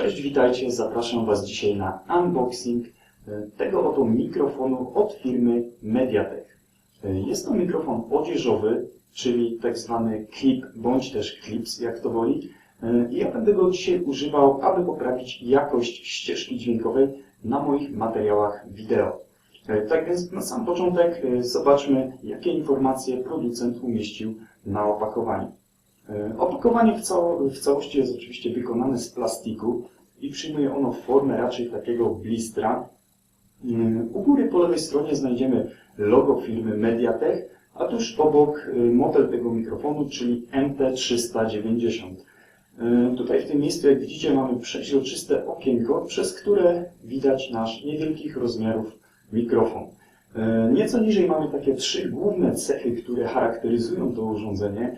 Cześć, witajcie. Zapraszam Was dzisiaj na unboxing e, tego oto mikrofonu od firmy Mediatek. E, Jest to mikrofon odzieżowy, czyli tak zwany clip bądź też clips, jak to woli. E, I ja będę go dzisiaj używał, aby poprawić jakość ścieżki dźwiękowej na moich materiałach wideo. Tak więc na sam początek zobaczmy, jakie informacje producent umieścił na opakowaniu. Opakowanie w całości jest oczywiście wykonane z plastiku i przyjmuje ono formę raczej takiego blistra. Mm, U góry po lewej stronie znajdziemy logo firmy Mediatek, a tuż obok y, model tego mikrofonu, czyli MT390. Y, Tutaj w tym miejscu, jak widzicie, mamy przeźroczyste okienko, przez które widać nasz niewielkich rozmiarów mikrofon. Y, Nieco niżej mamy takie trzy główne cechy, które charakteryzują to urządzenie,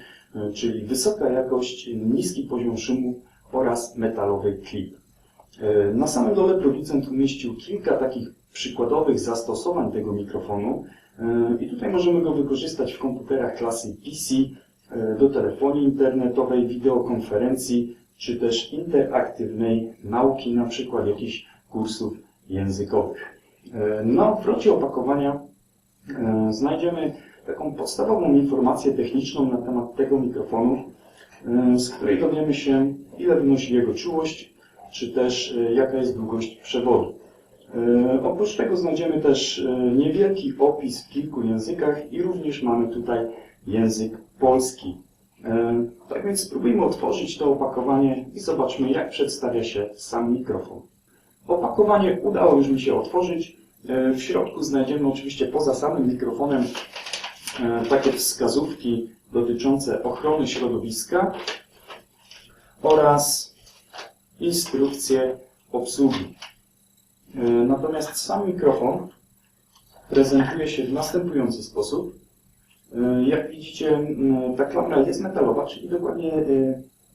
czyli wysoka jakość, niski poziom szumu oraz metalowy klip. Y, Na samym dole producent umieścił kilka takich przykładowych zastosowań tego mikrofonu y, i tutaj możemy go wykorzystać w komputerach klasy PC, y, do telefonii internetowej, wideokonferencji, czy też interaktywnej nauki, na przykład jakichś kursów językowych. Na obrocie opakowania znajdziemy taką podstawową informację techniczną na temat tego mikrofonu, z której dowiemy się, ile wynosi jego czułość, czy też y, jaka jest długość przewodu. Y, Oprócz tego znajdziemy też y, niewielki opis w kilku językach i również mamy tutaj język polski. Tak więc spróbujmy otworzyć to opakowanie i zobaczmy, jak przedstawia się sam mikrofon. Opakowanie udało już mi się otworzyć. W środku znajdziemy oczywiście poza samym mikrofonem takie wskazówki dotyczące ochrony środowiska oraz instrukcje obsługi. E, Natomiast sam mikrofon prezentuje się w następujący sposób. E, Jak widzicie, ta klamra jest metalowa, czyli dokładnie e,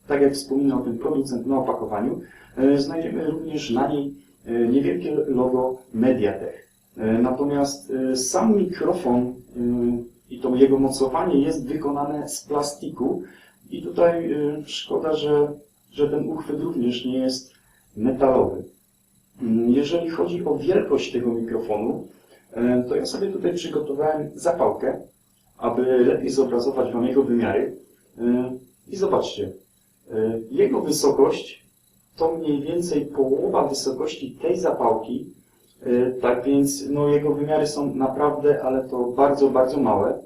tak jak wspominał ten producent na opakowaniu. Znajdziemy również na niej niewielkie logo Mediatek. E, Natomiast sam mikrofon i to jego mocowanie jest wykonane z plastiku i tutaj szkoda, że, że ten uchwyt również nie jest metalowy. Jeżeli chodzi o wielkość tego mikrofonu, e, to ja sobie tutaj przygotowałem zapałkę, aby lepiej zobrazować Wam jego wymiary. E, I zobaczcie, e, jego wysokość to mniej więcej połowa wysokości tej zapałki, tak więc no, jego wymiary są naprawdę, ale to bardzo, bardzo małe.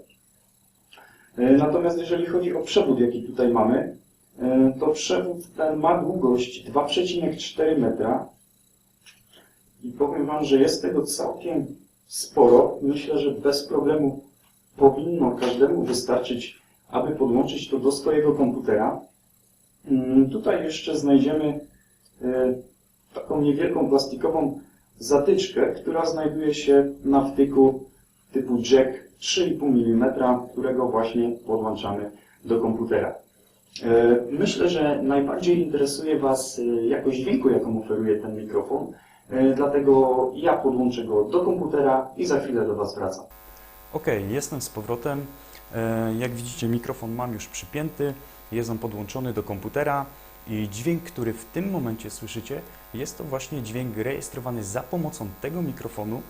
Natomiast jeżeli chodzi o przewód, jaki tutaj mamy, to przewód ten ma długość 2,4 metra, i powiem Wam, że jest tego całkiem sporo. Myślę, że bez problemu powinno każdemu wystarczyć, aby podłączyć to do swojego komputera. Mm, Tutaj jeszcze znajdziemy e, taką niewielką plastikową zatyczkę, która znajduje się na wtyku typu jack 3,5 mm, którego właśnie podłączamy do komputera. E, Myślę, że najbardziej interesuje Was e, jakość dźwięku, jaką oferuje ten mikrofon, E, Dlatego ja podłączę go do komputera i za chwilę do Was wracam. Ok, jestem z powrotem. Jak widzicie, mikrofon mam już przypięty, jest on podłączony do komputera i dźwięk, który w tym momencie słyszycie, jest to właśnie dźwięk rejestrowany za pomocą tego mikrofonu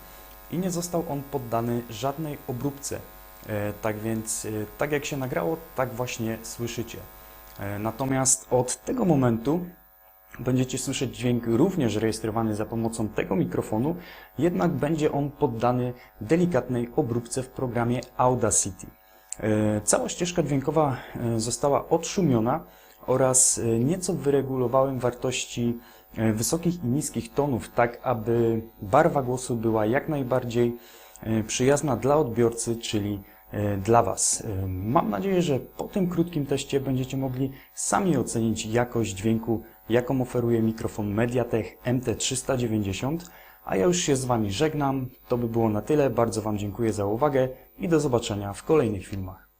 i nie został on poddany żadnej obróbce. Tak więc, tak jak się nagrało, tak właśnie słyszycie. E, Natomiast od tego momentu będziecie słyszeć dźwięk również rejestrowany za pomocą tego mikrofonu, jednak będzie on poddany delikatnej obróbce w programie Audacity. E, Cała ścieżka dźwiękowa e, została odszumiona oraz nieco wyregulowałem wartości wysokich i niskich tonów, tak aby barwa głosu była jak najbardziej przyjazna dla odbiorcy, czyli dla Was. E, Mam nadzieję, że po tym krótkim teście będziecie mogli sami ocenić jakość dźwięku, jaką oferuje mikrofon Mediatek MT390, a ja już się z Wami żegnam. To by było na tyle. Bardzo Wam dziękuję za uwagę i do zobaczenia w kolejnych filmach.